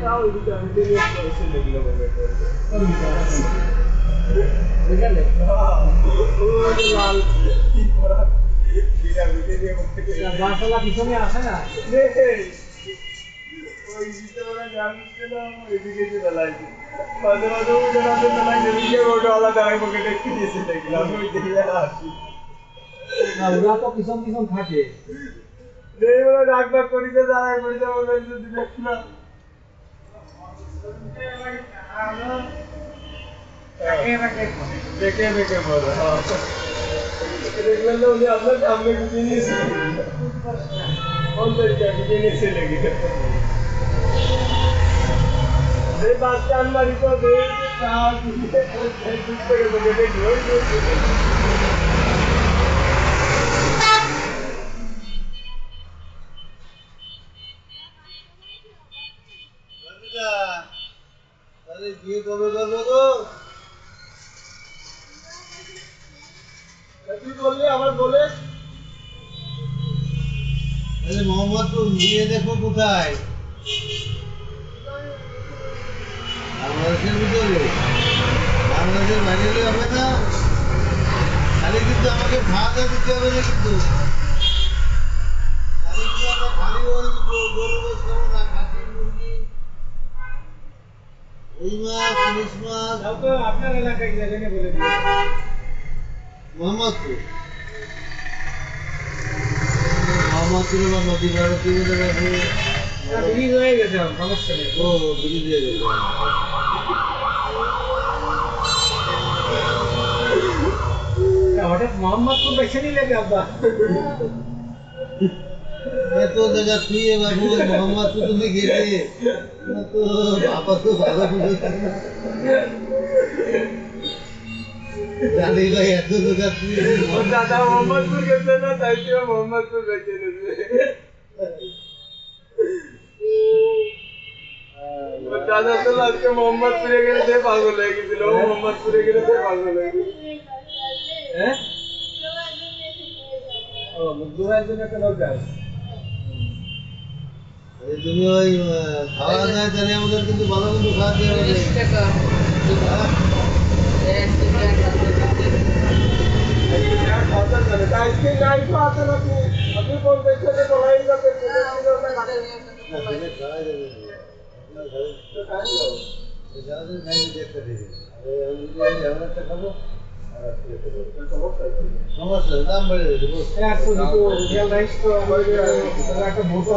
তাও ওইদিকে আমি তো নিয়ে বসে লেগলো বলে বুঝলে ও যে লাল কি করা বিনা বিকে দিয়ে বসে বাসলা পিছনে আসে না ওই ভিতরে জানছিলাম ওইদিকে যে দাঁড়াইছে মাঝে মাঝে ওই দাঁড়াতে দাঁড়াইছে ওইদিকে ওটাওয়ালা দাঁড়াই পকেটে একটু দিয়েছে দেখলাম ওই দেখে আসি না, ওরা তো পিছন পিছন থাকে রাগ রাগ করিতে দাঁড়াই পড়িতে বলে যদি দেখলাম দেখে দেখে বলো দেখলেন না উনি আপনার সামনে গুছিয়ে নিয়েছে কোন তরিকা গুছিয়ে নিয়েছে লেগে এই বাচ্চা আনবারি তো দেখে চাল গুছিয়ে দুধ থেকে বলে দেখি ওই দেখি তাহলে বিয়ে কবে করবে গো তুই বললি আমার বলে? তাহলে মোহাম্মদপুর বিয়ে দেখো কোথায়? বাংলাদেশের ভিতরে। বাংলাদেশের বাইরে হবে না। খালি কিন্তু আমাকে খাওয়া দিতে হবে না কিন্তু। খালি কিন্তু আমরা খালি ওই গো- গরু গোস এই মাছ ইলিশ মাছ আপনার এলাকায় জায়গায় বলে দিই মোহাম্মদপুর। মোহাম্মদপুরে বা নদী ব্রিজ হয়ে গেছে সমস্যা নেই। ও ব্রিজ হয়ে গেছে। হঠাৎ মোহাম্মদপুর বেছে নিলে কি আব্বা এত জায়গা তুই বাবু মোহাম্মদপুর তুমি গেলে না তো বাবা তো ভালো করে জানি ভাই এত জায়গা তুই ওর দাদা মোহাম্মদপুর গেছে না তাই তুই মোহাম্মদপুর বেঁচে নেবে ওর দাদা তো আজকে মোহাম্মদপুরে গেলে সে পাগল হয়ে গেছিল ও মোহাম্মদপুরে গেলে সে পাগল হয়ে গেছিল হ্যাঁ ও মুগ্ধ ভাইয়ের জন্য একটা লোক যায় এই তুমি ওই খাওয়া দাওয়া তাহলে আমাদের কিন্তু ভালো কিন্তু হ্যাঁ? খাওয়া জানে তা আজকে নাই খাওয়াতে নাকি? আপনি কোন দেখছে যে বলাই যাবে না, সেটা খাওয়াই যাবে। না। না, খাওয়াই- এই সারাদিন খাইনি যে একটা থেকে। আর আমি যদি এমন একটা খাব, আর একটা খেতে পারব। সমস্যা দাম বেড়ে যাবে, আমাদের একটা ভোটা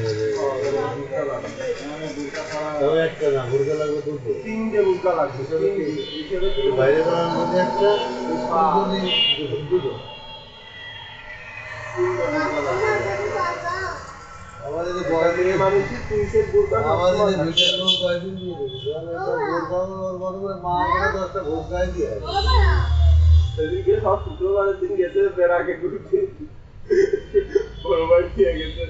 একটা না, মুরগা লাগবে। দুটো। তিনটে বাইরে মধ্যে একটা, দুটো। আমাদের আমাদের দিয়ে দেবে। মা দশটা দিয়ে সেদিনকে সব শুক্রবারের দিন গেছে বেড়াকে ঘুরতে। বড় বাড়ি গেছে।